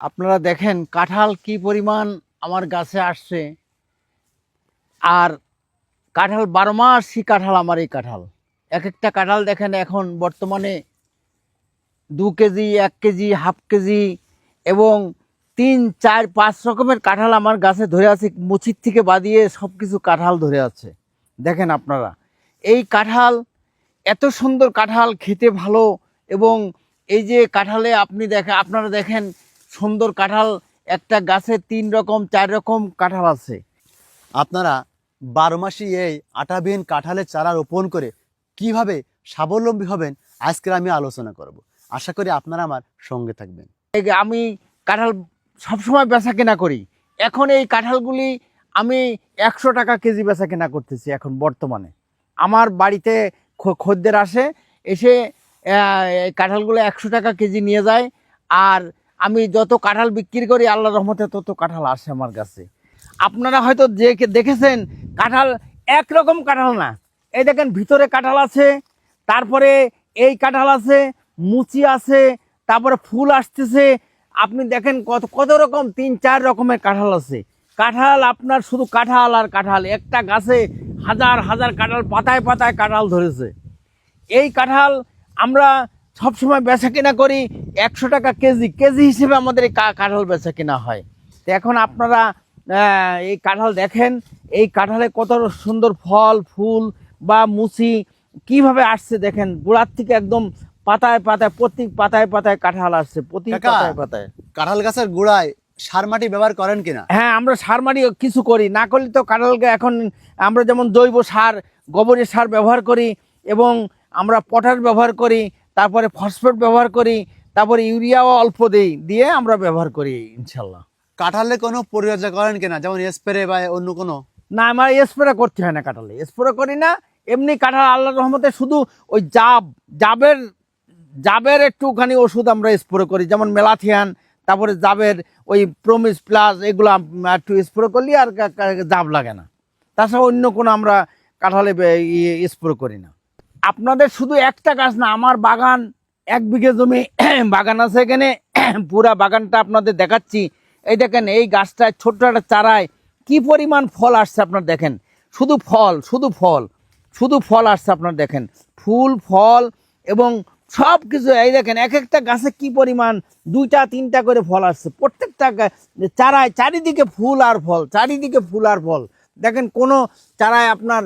আপনারা দেখেন কাঁঠাল কি পরিমাণ আমার গাছে আসছে। আর কাঁঠাল বারো মাসই কাঁঠাল আমার এই কাঁঠাল। এক একটা কাঁঠাল দেখেন এখন বর্তমানে দু কেজি, এক কেজি, হাফ কেজি এবং তিন, চার, পাঁচ রকমের কাঁঠাল আমার গাছে ধরে আছে মুচির থেকে বাদিয়ে সব কিছু কাঁঠাল ধরে আছে। দেখেন আপনারা, এই কাঁঠাল এত সুন্দর কাঁঠাল, খেতে ভালো এবং এই যে কাঁঠালে আপনি দেখেন আপনারা দেখেন সুন্দর কাঁঠাল, একটা গাছে তিন রকম, চার রকম কাঁঠাল আছে। আপনারা বারো মাসি এই আটাবিহীন কাঁঠালের চারা রোপণ করে কীভাবে স্বাবলম্বী হবেন, আজকের আমি আলোচনা করব। আশা করি আপনারা আমার সঙ্গে থাকবেন। আমি কাঁঠাল সবসময় বেচা কেনা করি। এখন এই কাঁঠালগুলি আমি একশো টাকা কেজি বেচা কেনা করতেছি এখন বর্তমানে। আমার বাড়িতে খদ্দের আসে, এসে কাঁঠালগুলো একশো টাকা কেজি নিয়ে যায়। আর আমি যত কাঁঠাল বিক্রি করি আল্লাহ রহমতে তত কাঁঠাল আসে আমার কাছে। আপনারা হয়তো দেখেছেন, কাঁঠাল একরকম কাঁঠাল না। এই দেখেন, ভিতরে কাঁঠাল আছে, তারপরে এই কাঁঠাল আছে, মুচি আছে, তারপরে ফুল আসতেছে। আপনি দেখেন কত কত রকম, তিন, চার রকমের কাঁঠাল আছে। কাঁঠাল আপনার শুধু কাঁঠাল আর কাঁঠাল। একটা গাছে হাজার হাজার কাঁঠাল, পাতায় পাতায় কাঁঠাল ধরেছে। এই কাঁঠাল আমরা সবসময় বেচা কেনা করি একশো টাকা কেজি কেজি হিসেবে আমাদের এই কাঁঠাল বেচা কেনা হয় তো এখন আপনারা এই কাঁঠাল দেখেন এই কাঁঠালে কত সুন্দর ফল ফুল বা মুচি কীভাবে আসছে দেখেন গোড়ার থেকে একদম পাতায় পাতায় প্রতি পাতায় পাতায় কাঁঠাল আসছে প্রতি। পাতায় পাতায় কাঁঠাল গাছের গোড়ায় সার মাটি ব্যবহার করেন কিনা হ্যাঁ আমরা সার মারি কিছু করি না করলে তো কাঁঠালকে এখন আমরা যেমন জৈব সার গোবরের সার ব্যবহার করি এবং আমরা পটাশ ব্যবহার করি তারপরে ফসফেট ব্যবহার করি তারপরে ইউরিয়াও অল্প দিই দিয়ে আমরা ব্যবহার করি ইনশাল্লাহ। কাঁঠালে কোনো পরিচর্যা করেন কিনা? যেমন স্প্রে বা অন্য কোনো? না আমার স্প্রে করতে হয় না কাঁঠালে। স্প্রে করি না এমনি কাঁঠাল আল্লাহ রহমতে শুধু ওই জাব জাবের জাবের একটুখানি ওষুধ আমরা স্প্রে করি যেমন মেলাথিয়ান তারপরে জাবের ওই প্রমিস প্লাস এগুলো একটু স্প্রে করলে আর জাব লাগে না। তাছাড়া অন্য কোনো আমরা কাঁঠালে স্প্রে করি না। আপনাদের শুধু একটা গাছ না, আমার বাগান, এক বিঘে জমি, বাগান আছে এখানে। পুরা বাগানটা আপনাদের দেখাচ্ছি। এই দেখেন, এই গাছটায় ছোট্ট একটা চারায় কি পরিমাণ ফল আসছে আপনার দেখেন। শুধু ফল শুধু ফল শুধু ফল আসছে আপনার দেখেন। ফুল, ফল এবং সব কিছু এই দেখেন, এক একটা গাছে কি পরিমাণ দুইটা, তিনটা করে ফল আসছে। প্রত্যেকটা চারায় চারিদিকে ফুল আর ফল, চারিদিকে ফুল আর ফল। দেখেন, কোনো চারায় আপনার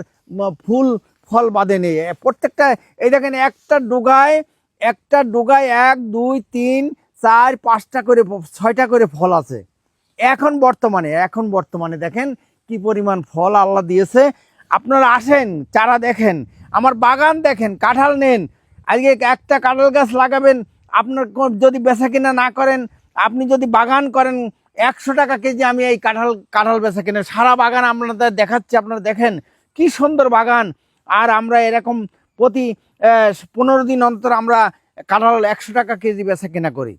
ফুল ফল বাঁধে নেই। প্রত্যেকটা, এই দেখেন একটা ডোগায় একটা ডোগায় এক, দুই, তিন, চার, পাঁচটা করে ছয়টা করে ফল আছে। এখন বর্তমানে এখন বর্তমানে দেখেন কি পরিমাণ ফল আল্লাহ দিয়েছে। আপনারা আসেন, চারা দেখেন, আমার বাগান দেখেন, কাঁঠাল নেন, আজকে একটা কাঁঠাল গাছ লাগাবেন, আপনার যদি বেচা কিনা না করেন, আপনি যদি বাগান করেন, একশো টাকা কেজি আমি এই কাঁঠাল কাঁঠাল বেচা কিনে, সারা বাগান আপনাদের দেখাচ্ছি, আপনারা দেখেন, কি সুন্দর বাগান আর আমরা এরকম প্রতি পনেরো দিন অন্তর আমরা কাঁঠাল একশো টাকা কেজি বেচা কেনা করি।